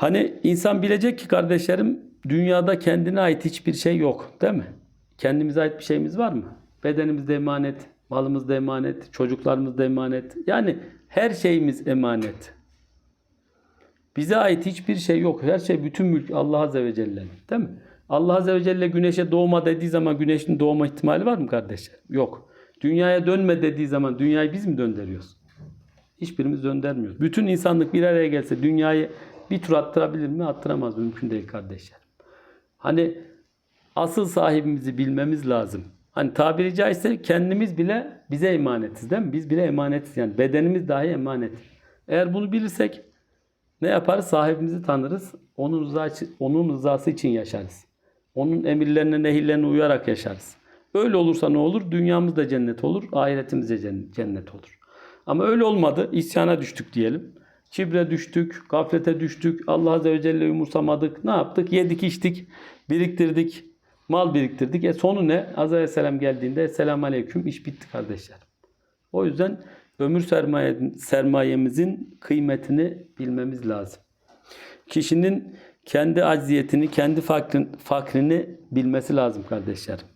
Hani insan bilecek ki kardeşlerim dünyada kendine ait hiçbir şey yok değil mi? Kendimize ait bir şeyimiz var mı? Bedenimiz de emanet, malımız da emanet, çocuklarımız da emanet. Yani her şeyimiz emanet. Bize ait hiçbir şey yok. Her şey bütün mülk Allah Azze ve Celle'nin. Değil mi? Allah Azze ve Celle güneşe doğma dediği zaman güneşin doğma ihtimali var mı kardeşler? Yok. Dünyaya dönme dediği zaman dünyayı biz mi döndürüyoruz? Hiçbirimiz döndürmüyoruz. Bütün insanlık bir araya gelse dünyayı bir tur attırabilir mi? Attıramaz. Mümkün değil kardeşler. Hani asıl sahibimizi bilmemiz lazım. Hani tabiri caizse kendimiz bile bize emanetiz değil mi? Biz bile emanetiz yani bedenimiz dahi emanet. Eğer bunu bilirsek ne yaparız? Sahibimizi tanırız. Onun rızası, onun rızası için yaşarız. Onun emirlerine, nehirlerine uyarak yaşarız. Öyle olursa ne olur? Dünyamız da cennet olur, ahiretimiz de cen- cennet olur. Ama öyle olmadı. İsyana düştük diyelim. Kibre düştük, gaflete düştük. Allah Azze ve Celle'yi umursamadık. Ne yaptık? Yedik, içtik, biriktirdik, mal biriktirdik. E sonu ne? Azze ve Selam geldiğinde Selamun Aleyküm iş bitti kardeşler. O yüzden ömür sermaye, sermayemizin kıymetini bilmemiz lazım. Kişinin kendi acziyetini, kendi fakrin, fakrini bilmesi lazım kardeşlerim.